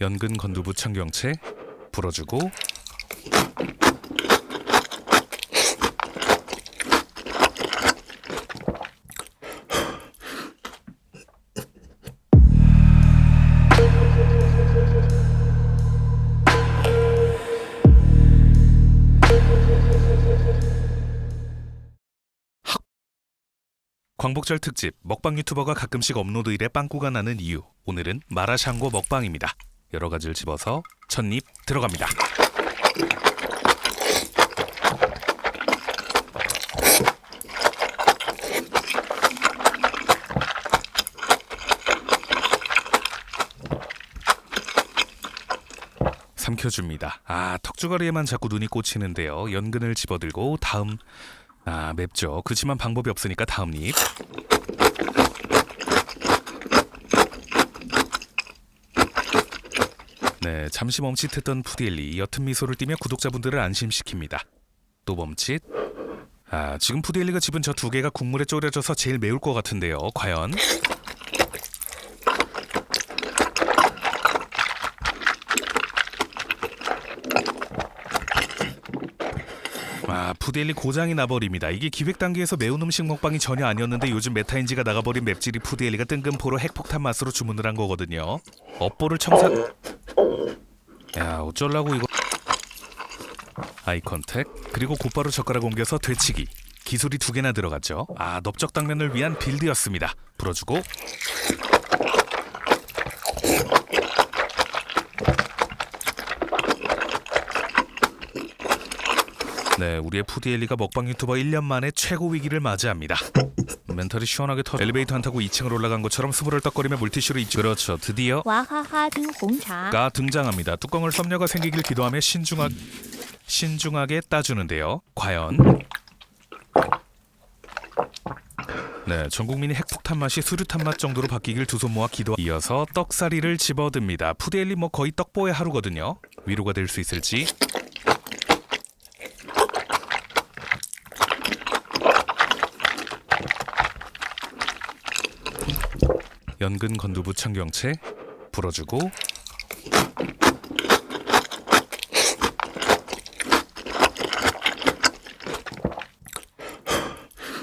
연근 건두부 청경채 불어주고 광복절 특집 먹방 유튜버가 가끔씩 업로드 일에 빵꾸가 나는 이유. 오늘은 마라샹궈 먹방입니다 여러 가지를 집어서 첫입 들어갑니다. 삼켜줍니다. 아 턱주거리에만 자꾸 눈이 꽂히는데요. 연근을 집어들고 다음 아 맵죠. 그렇지만 방법이 없으니까 다음 입 네, 잠시 멈칫했던 푸디엘리 옅은 미소를 띠며 구독자분들을 안심시킵니다. 또 멈칫. 아, 지금 푸디엘리가 집은 저 두 개가 국물에 졸여져서 제일 매울 것 같은데요. 과연? 아, 푸디엘리 고장이 나버립니다. 이게 기획 단계에서 매운 음식 먹방이 전혀 아니었는데 요즘 메타인지가 나가버린 맵찔이 푸디엘리가 뜬금포로 핵폭탄 맛으로 주문을 한 거거든요. 업보를 청사... 야 어쩌려고 이거. 아이 컨택 그리고 곧바로 젓가락 옮겨서 되치기. 기술이 두 개나 들어갔죠. 아 넓적 당면을 위한 빌드였습니다. 불어주고. 네 우리의 푸디엘리가 먹방 유튜버 1년 만에 최고 위기를 맞이합니다 멘탈이 시원하게 터져 엘리베이터 안 타고 2층으로 올라간 것처럼 수부를 떡거리며 물티슈를 입죠 그렇죠 드디어 와하하 등 공차 가 등장합니다 뚜껑을 썸녀가 생기길 기도하며 신중하... 신중하게 따주는데요 과연 네, 전 국민이 핵폭탄 맛이 수류탄 맛 정도로 바뀌길 두 손 모아 기도. 이어서 떡사리를 집어듭니다. 푸데일리 뭐 거의 떡보의 하루거든요. 위로가 될 수 있을지. 연근 건두부 청경채 불어주고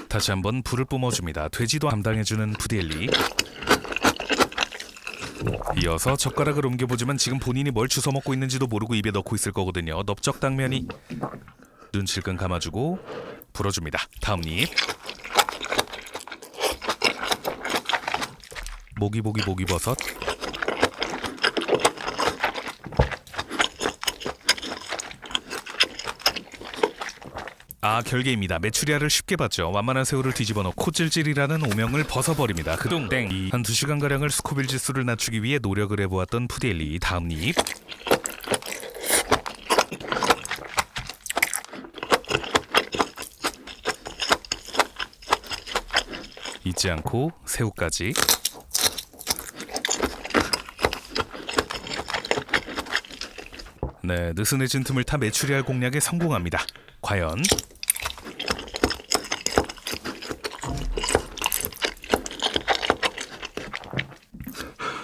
다시 한번 불을 뿜어줍니다. 돼지도 감당해주는 푸디엘리. 이어서 젓가락을 옮겨보지만 지금 본인이 뭘 주워 먹고 있는지도 모르고 입에 넣고 있을 거거든요. 넓적 당면이 눈 질끈 감아주고 불어줍니다. 다음 입. 모기보기 모기버섯 아 결계입니다. 메추리알을 쉽게 봤죠. 완만한 새우를 뒤집어 넣고 코찔찔이라는 오명을 벗어버립니다. 그동땡 한두 시간 가량을 스코빌 지수를 낮추기 위해 노력을 해보았던 푸디엘리 다음 입. 잊지 않고 새우까지. 네, 느슨해진 틈을 타 메추리알 공략에 성공합니다. 과연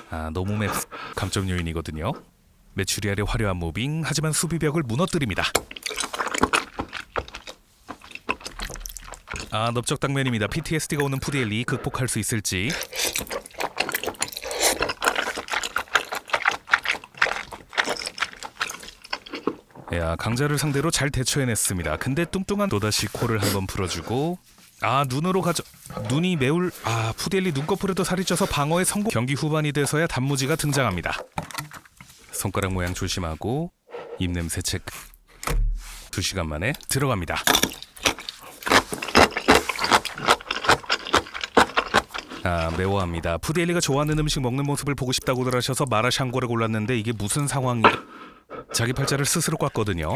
아 너무 맵 감점 요인이거든요. 메추리알의 화려한 무빙 하지만 수비벽을 무너뜨립니다. 아 넓적 당면입니다. PTSD가 오는 푸디엘리 극복할 수 있을지. 야 강자를 상대로 잘 대처해냈습니다. 근데 뚱뚱한 또다시 코를 한번 풀어주고 아 눈으로 가져 눈이 매울 아 푸델리 눈꺼풀에도 살이 쪄서 방어에 성공 경기 후반이 돼서야 단무지가 등장합니다. 손가락 모양 조심하고 입 냄새 체크 두 시간 만에 들어갑니다. 아 매워합니다. 푸데일리가 좋아하는 음식 먹는 모습을 보고 싶다고들 하셔서 마라샹궈를 골랐는데 이게 무슨 상황이? 자기 팔자를 스스로 꽉거든요.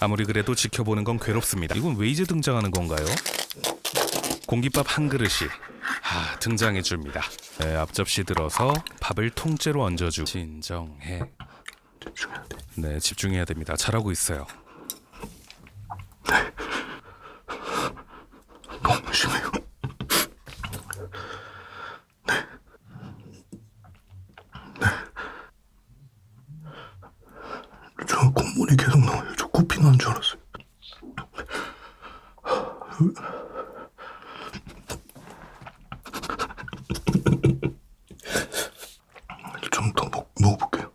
아무리 그래도 지켜보는 건 괴롭습니다. 이건 왜 이제 등장하는 건가요? 공깃밥 한 그릇이 아, 등장해 줍니다. 네, 앞접시 들어서 밥을 통째로 얹어주. 진정해. 네, 집중해야 됩니다. 잘하고 있어요. 눈물이 계속 나와요. 저 코피 난 줄 알았어요. 좀 더 먹어볼게요.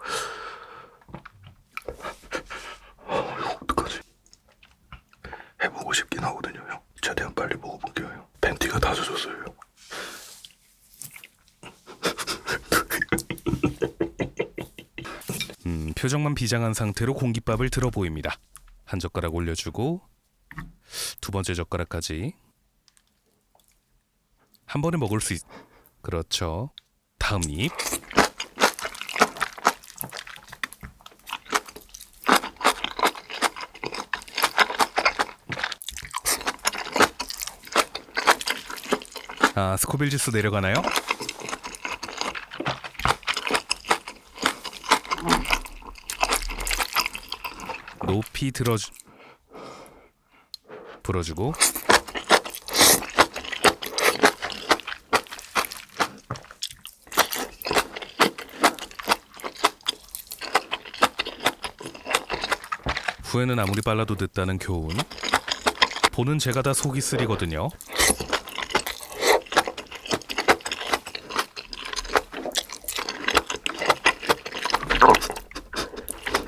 어떡하지? 해보고 싶긴 하거든요, 형. 최대한 빨리 먹어볼게요, 형. 팬티가 다 젖었어요, 형. 표정만 비장한 상태로 공깃밥을 들어 보입니다. 한 젓가락 올려주고 두 번째 젓가락까지 한 번에 먹을 수 있. 그렇죠. 다음 입. 아, 스코빌 지수 내려가나요? 높이 들어주 불어주고. 후회는 아무리 빨라도 늦다는 교훈. 보는 제가 다 속이 쓰리거든요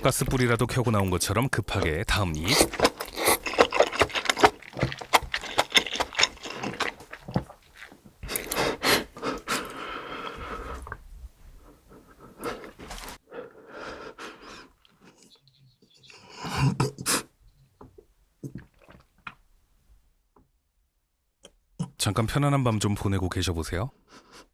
가스불이라도 켜고 나온 것처럼 급하게 다음 입 잠깐 편안한 밤 좀 보내고 계셔 보세요.